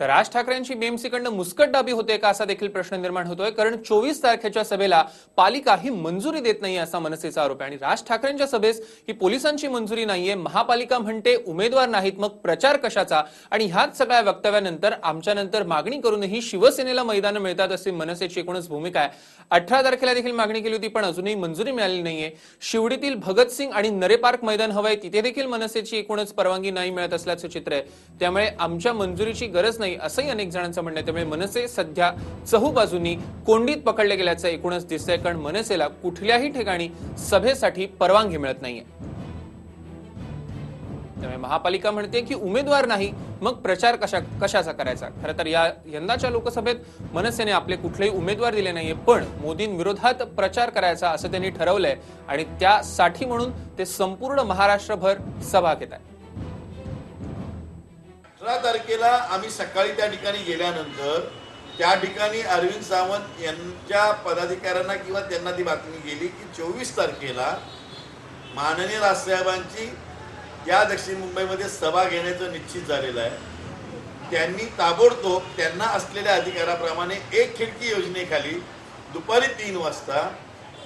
तर राज ठाकरेंची बीएमसीकडनं मुस्कट दाबी होते का असा देखील प्रश्न निर्माण होतोय. कारण चोवीस तारखेच्या सभेला पालिका ही मंजुरी देत नाही असा मनसेचा आरोप आहे. आणि राज ठाकरेंच्या सभेस ही पोलिसांची मंजुरी नाहीये. महापालिका म्हणते उमेदवार नाहीत मग प्रचार कशाचा? आणि ह्याच सगळ्या वक्तव्यानंतर आमच्यानंतर मागणी करूनही शिवसेनेला मैदानं मिळतात अशी मनसेची एकूणच भूमिका आहे. अठरा तारखेला देखील मागणी केली होती पण अजूनही मंजुरी मिळाली नाहीये. शिवडीतील भगतसिंग आणि नरे पार्क मैदान हवंय तिथे देखील मनसेची एकूणच परवानगी नाही मिळत असल्याचं चित्र आहे. त्यामुळे आमच्या मंजुरीची गरज नाही. असंही अनेक जणांचं म्हणणं आहे. त्यामुळे मनसे सध्या चहू बाजूनी कोंडीत पकडले गेल्याचं एकूणच दिसतंय. कारण मनसेला कुठल्याही ठिकाणी सभेसाठी परवानगी मिळत नाहीये. त्यामुळे महापालिका म्हणते की उमेदवार नाही मग प्रचार कशा कशाचा करायचा? खरं तर या यंदाच्या लोकसभेत मनसेने आपले कुठलेही उमेदवार दिले नाहीये पण मोदींविरोधात प्रचार करायचा असं त्यांनी ठरवलंय आणि त्यासाठी म्हणून ते संपूर्ण महाराष्ट्रभर सभा घेत आहेत अठरा तारखेला आम्ही सकाळी त्या ठिकाणी गेल्यानंतर त्या ठिकाणी अरविंद सावंत यांच्या पदाधिकाऱ्यांना किंवा त्यांना ती बातमी गेली की चोवीस तारखेला माननीय राजसाहेबांची या दक्षिण मुंबईमध्ये सभा घेण्याचं निश्चित झालेलं आहे. त्यांनी ताबडतोब त्यांना असलेल्या अधिकाराप्रमाणे एक खिडकी योजनेखाली दुपारी तीन वाजता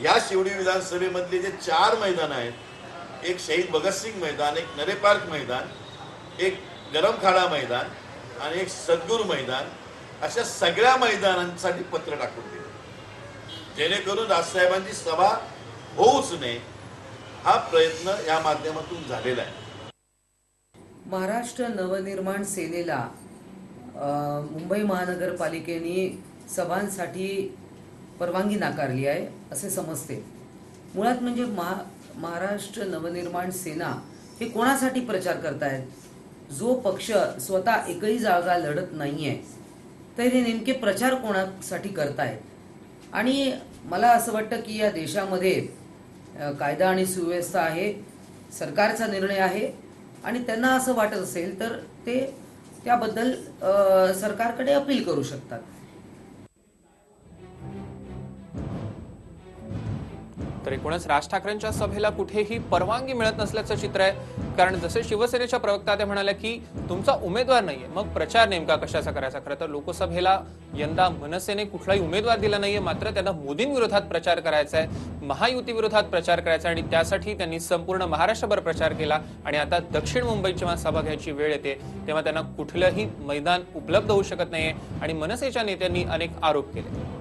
या शिवडी विधानसभेमधले जे चार मैदान आहेत एक शहीद भगतसिंग मैदान एक नरे पार्क मैदान एक गरमखाडा मैदान आणि एक सद्गुरू मैदान अशा सगळ्या मैदानांसाठी पत्र टाकून दिले. जेणेकरून राजसाहेबांची सभा होऊच नये हा प्रयत्न या माध्यमातून झालेला आहे. महाराष्ट्र नवनिर्माण सेनेला मुंबई महानगरपालिकेने सभांसाठी परवानगी नाकारली आहे असे समजते. मुळात म्हणजे महा महाराष्ट्र नवनिर्माण सेना हे कोणासाठी प्रचार करतायत? जो पक्ष स्वतः एकही जागा लढत नाहीये तर हे नेमके प्रचार कोणासाठी करतायत? आणि मला असं वाटतं की या देशामध्ये कायदा आणि सुव्यवस्था आहे सरकारचा निर्णय आहे आणि त्यांना असं वाटत असेल तर ते त्याबद्दल सरकारकडे अपील करू शकतात. तर एकूणच राज ठाकरेंच्या सभेला कुठेही परवानगी मिळत नसल्याचं चित्र आहे. कारण जसे शिवसेनेच्या प्रवक्ता ते म्हणाल्या की तुमचा उमेदवार नाहीये. मग प्रचार नेमका कशाचा करायचा? खरं तर लोकसभेला यंदा मनसेने कुठलाही उमेदवार दिला नाहीये मात्र त्यांना मोदींविरोधात प्रचार करायचा आहे महायुती विरोधात प्रचार करायचा आणि त्यासाठी त्यांनी संपूर्ण महाराष्ट्रभर प्रचार केला. आणि आता दक्षिण मुंबईत जेव्हा सभा घ्यायची वेळ येते तेव्हा त्यांना कुठलंही मैदान उपलब्ध होऊ शकत नाहीये. आणि मनसेच्या नेत्यांनी अनेक आरोप केले.